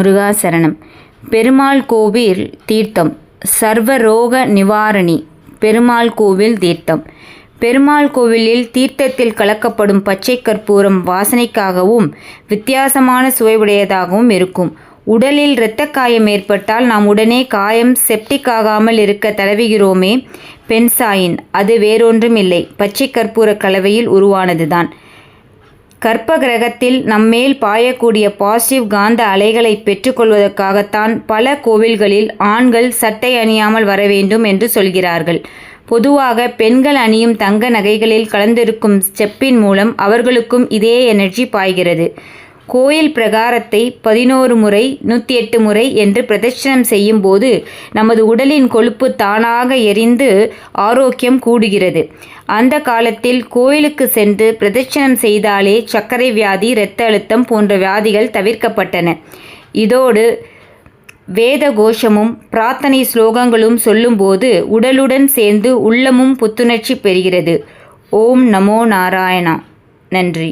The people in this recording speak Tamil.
முருகாசரணம். பெருமாள் கோவில் தீர்த்தம். சர்வரோக நிவாரணி. பெருமாள் கோவில் தீர்த்தம். பெருமாள் கோவிலில் தீர்த்தத்தில் கலக்கப்படும் பச்சை கற்பூரம் வாசனைக்காகவும் வித்தியாசமான சுவையுடையதாகவும் இருக்கும். உடலில் இரத்த காயம் ஏற்பட்டால் நாம் உடனே காயம் செப்டிக் ஆகாமல் இருக்க தடவுகிறோமே பென்சாயின் அது வேறொன்றும் இல்லை பச்சை கற்பூர கலவையில் உருவானதுதான். கற்ப கிரகத்தில் நம்மேல் பாயக்கூடிய பாசிட்டிவ் காந்த அலைகளை பெற்றுக்கொள்வதற்காகத்தான் பல கோவில்களில் ஆண்கள் சட்டை அணியாமல் வர வேண்டும் என்று சொல்கிறார்கள். பொதுவாக பெண்கள் அணியும் தங்க நகைகளில் கலந்திருக்கும் ஸ்டெப்பின் மூலம் அவர்களுக்கும் இதே எனர்ஜி பாய்கிறது. கோயில் பிரகாரத்தை பதினோரு முறை நூற்றி எட்டு முறை என்று பிரதட்சணம் செய்யும்போது நமது உடலின் கொழுப்பு தானாக எரிந்து ஆரோக்கியம் கூடுகிறது. அந்த காலத்தில் கோயிலுக்கு சென்று பிரதட்சணம் செய்தாலே சர்க்கரை வியாதி இரத்த அழுத்தம் போன்ற வியாதிகள் தவிர்க்கப்பட்டன. இதோடு வேத கோஷமும் பிரார்த்தனை ஸ்லோகங்களும் சொல்லும்போது உடலுடன் சேர்ந்து உள்ளமும் புத்துணர்ச்சி பெறுகிறது. ஓம் நமோ நாராயணா. நன்றி.